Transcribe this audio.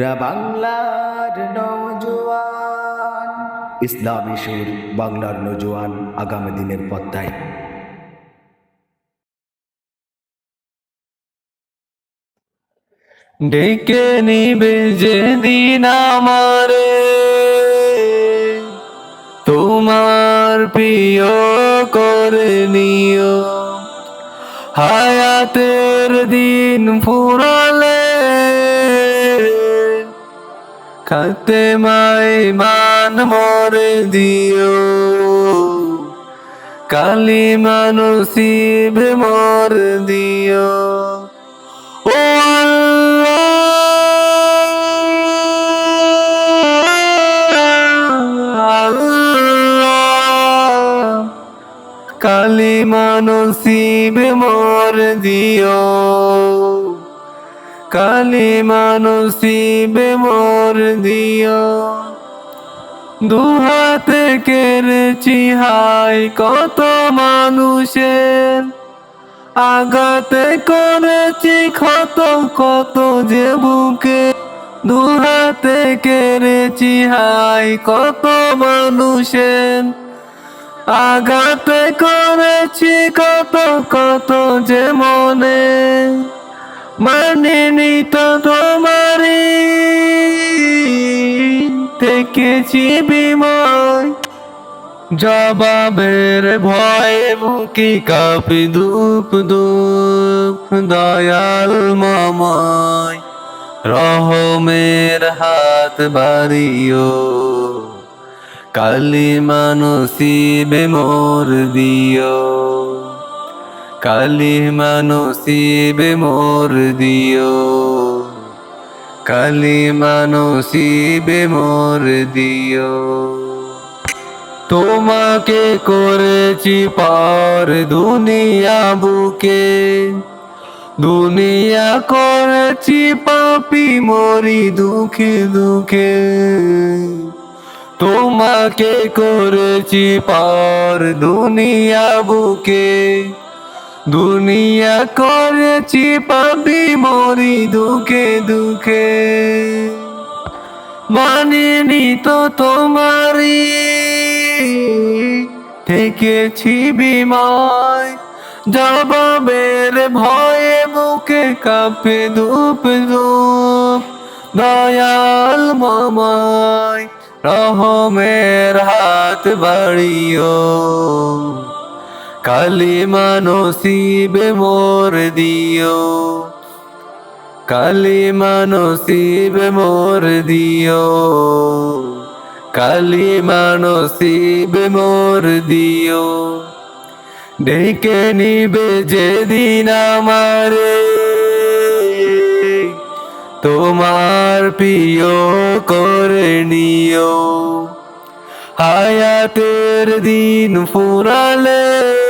রা বাংলার নজওয়ান, ইসলামী সুর বাংলার আগামী দিনের ডেকে নিবে যেদিন তোমার প্রিয় করে নিও। হায়াতের দিন ফুরালে মাই মান মরে দিও। কালি মানসিব মর দিও। ও কালি মানসিব মোর দিও। কালি মানসিব মোর দিও। দুহাতে কেড়েছি হাই কত মানুষের। আগাতে করেছি ক্ষত কত যে বুকে। দুহাতে কেড়েছি হাই কত মানুষের। আঘাতে করেছি কত কত যে মনে। মানিনি তো তোমারি থেকেছি বিময়। জবাবের ভয়ে মুখি কাপি দুপ দুপ দয়াল মামায়। রহমের হাত বাড়িও। কালি মানসিবে মোর দিও। কালি মানসিবে মোর দিও। কালি মানসিবে মোর দিও। তোমাকে করেছি পার দুনিয়া বুকে। দুনিয়া করেছি পাপি মরি দুঃখে দুঃখে। তোমাকে করেছি পার দুনিয়া বুকে। দুনিয়া করেছি পাপি, মরি দুঃখে দুঃখে। মানিনি তো তোমারি থেকেছি বিময়। জবাবের ভয়ে মুখে কাঁপে ধূপ ধূপ। দয়াল মামায়, রহমের হাত বাড়িও। কালি মানসিবে মোর দিও। কালি মানসিবে মোর দিও। কালি মানসিবে মোর দিও। ডেকে নিবে যেদিন আমারে। তোমার প্রিয় করে নিও। হায়াতের দিন ফুরালে